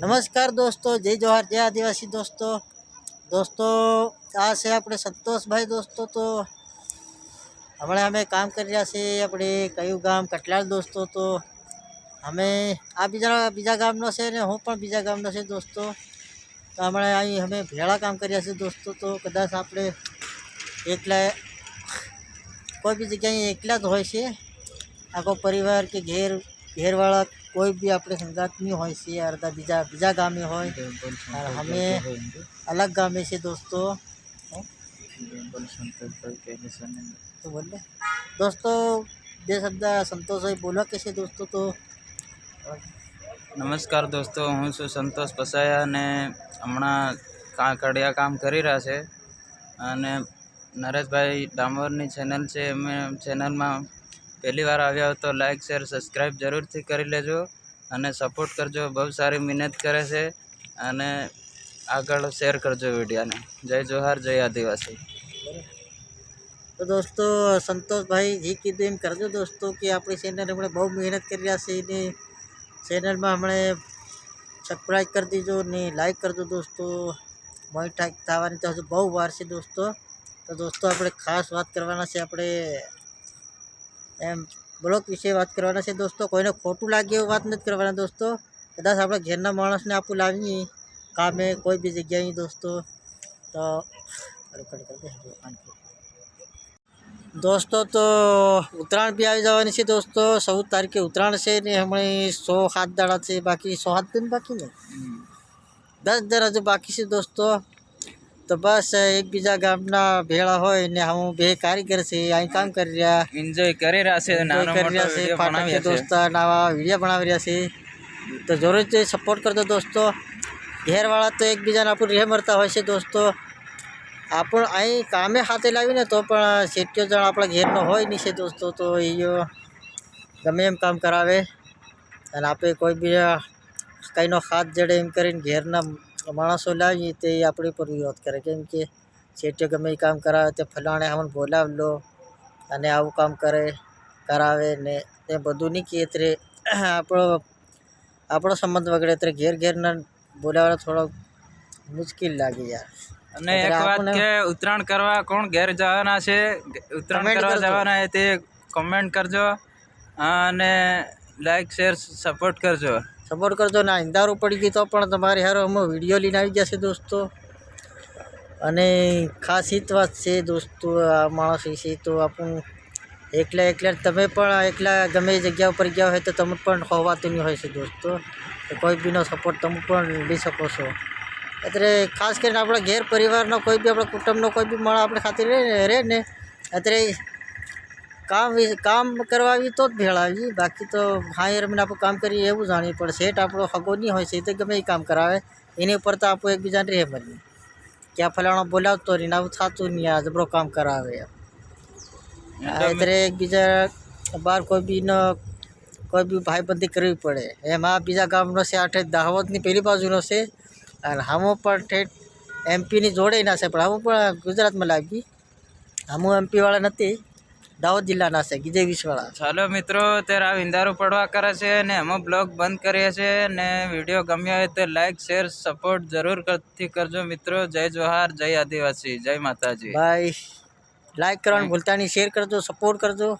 નમસ્કાર દોસ્તો, જય જવાહર જય આદિવાસી દોસ્તો. દોસ્તો, આ છે આપણે સંતોષભાઈ દોસ્તો તો. હમણાં અમે કામ કરી રહ્યા છીએ આપણે કયું ગામ, કટલાલ દોસ્તો તો. અમે આ બીજા બીજા ગામનો છે ને હું પણ બીજા ગામનો છે દોસ્તો. તો હમણાં અહીં અમે ભેળા કામ કર્યા છે દોસ્તો તો. કદાચ આપણે એકલા, કોઈ બી જગ્યાએ એકલા જ હોય છે. આખો પરિવાર કે ઘેર, ઘેરવાળા કોઈ બી આપણે સંગાતમી હોય છે અર્ધા બીજા બીજા ગામે હોય અમે અલગ ગામે છે દોસ્તો. તો બોલે. દોસ્તો બે શબ્દ સંતોષભાઈ બોલો કે છે દોસ્તો તો? નમસ્કાર દોસ્તો હું છું સંતોષ પસાયા અને હમણાં કાંકડિયા કામ કરી રહ્યા છે. અને નરેશભાઈ ડામોરની ચેનલ છે એમ ચેનલમાં પહેલી વાર આવ્યા હો તો લાઈક શેર સબસ્ક્રાઈબ જરૂરથી કરી લેજો અને સપોર્ટ કરજો. બહુ સારી મહેનત કરે છે અને આગળ શેર કરજો વિડીયોને. જય જોહાર, જય આદિવાસી. તો દોસ્તો, સંતોષભાઈ જે કીધું એમ કરજો દોસ્તો કે આપણી ચેનલ હમણાં બહુ મહેનત કરી રહ્યા છે એની ચેનલમાં હમણાં સબસ્ક્રાઈબ કરી દીજો ને લાઈક કરજો દોસ્તો. મોનિટાઈઝ થવાની તો હજુ બહુ વાર છે દોસ્તો. તો દોસ્તો, આપણે ખાસ વાત કરવાના છે આપણે એમ બ્લોક વિશે વાત કરવાના છે દોસ્તો. કોઈને ખોટું લાગે એવું વાત નથી કરવાના દોસ્તો. કદાચ આપણે ઘેરના માણસને આપું લાવીએ કામે કોઈ બી જગ્યાએ દોસ્તો. તો. દોસ્તો તો ઉત્તરાયણ બી આવી જવાની છે દોસ્તો. ચૌદ તારીખે ઉત્તરાયણ છે ને હમણાં સો સાત દાડા છે. બાકી સો સાત દિન બાકી ને? દસ દર હજુ બાકી છે દોસ્તો. તો બસ એકબીજા ગામના ભેળા હોય ને હું બે કારીગર છે અહીં કામ કરી રહ્યા. એન્જોય કરી રહ્યા છે નાનો કરી રહ્યા છે વીડિયો ફાટક દોસ્તા નવા વીડિયો બનાવી રહ્યા છે. તો જરૂરથી સપોર્ટ કરજો દોસ્તો. ઘેરવાળા તો એકબીજાને આપણું રેહ મરતા હોય છે દોસ્તો. આપણ અહીં કામે હાથે લાવીને તો પણ સિત્યો જણ આપણા ઘેરનો હોય નહીં છે દોસ્તો. તો એ ગમે એમ કામ કરાવે. અને આપણે કોઈ બી કંઈનો હાથ જડે એમ કરીને ઘેરના માણસો લાવીએ તે આપણી પર વિરોધ કરે. કેમ કે શેટ્યો ગમે એ કામ કરાવે તે ફલાણે અમને બોલાવ લો અને આવું કામ કરે કરાવે ને તે બધું નહીં કહે ત્યારે આપણો આપણો સંબંધ વગેરે ત્યારે ઘેર ઘેરના બોલાવવા થોડો મુશ્કેલ લાગે યાર. અને એક વાત કે ઉત્તરાયણ કરવા કોણ ઘેર જવાના છે? ઉત્તરાયણ કરવા જવાના છે તે કમેન્ટ કરજો અને લાઈક શેર સપોર્ટ કરજો. સપોર્ટ કરજો ને અંધારું પડી ગયું તો પણ તમારે હારો અમે વીડિયો લઈને આવી જશે દોસ્તો. અને ખાસ હિત વાત છે દોસ્તો, આ માણસ વિશે તો આપણું એકલા એકલા તમે પણ એકલા ગમે જગ્યા ઉપર ગયા હોય તો તમે પણ હોવાતું નહીં હોય છે દોસ્તો. કોઈ બીનો સપોર્ટ તમે પણ લઈ શકો છો. અત્યારે ખાસ કરીને આપણા ઘેર પરિવારનો કોઈ બી, આપણા કુટુંબનો કોઈ બી માણસ આપણે ખાતે રહે ને, અત્યારે કામ કામ કરવા આવી તો જ ભેળાવી. બાકી તો હા રમીને આપણું કામ કરીએ એવું જાણવું પડે શેઠ આપણો હગો નહીં હોય છે એ તો ગમે એ કામ કરાવે. એની ઉપર તો આપણું એકબીજાને રહે મળીએ કે આ ફલાણો બોલાવતો નહીં આવું થતું નહીં આ જબરો કામ કરાવે. એમ આ અત્યારે એકબીજા બહાર કોઈ બીનો કોઈ બી ભાઈબંધી કરવી પડે. એમ આ બીજા ગામનો છે આઠે દાહોદની પેલી બાજુનો છે. અને હમો પણ ઠેઠ એમપીની જોડે ના છે પણ હમું પણ ગુજરાતમાં લાગી હમું એમપીવાળા નથી. દાહોદ જિલ્લાના છે ગીજે વિશ્વાળા ચાલો મિત્રો અત્યારે આ વિંદારું પડવા કરે છે ને એમાં બ્લોગ બંધ કરીએ છીએ ને વીડિયો ગમ્યો હોય તો લાઈક શેર સપોર્ટ જરૂર કરતી કરજો મિત્રો. જય જોહાર જય આદિવાસી જય માતાજી. ભાઈ લાઈક કરવાનું ભૂલતા નહીં શેર કરજો સપોર્ટ કરજો.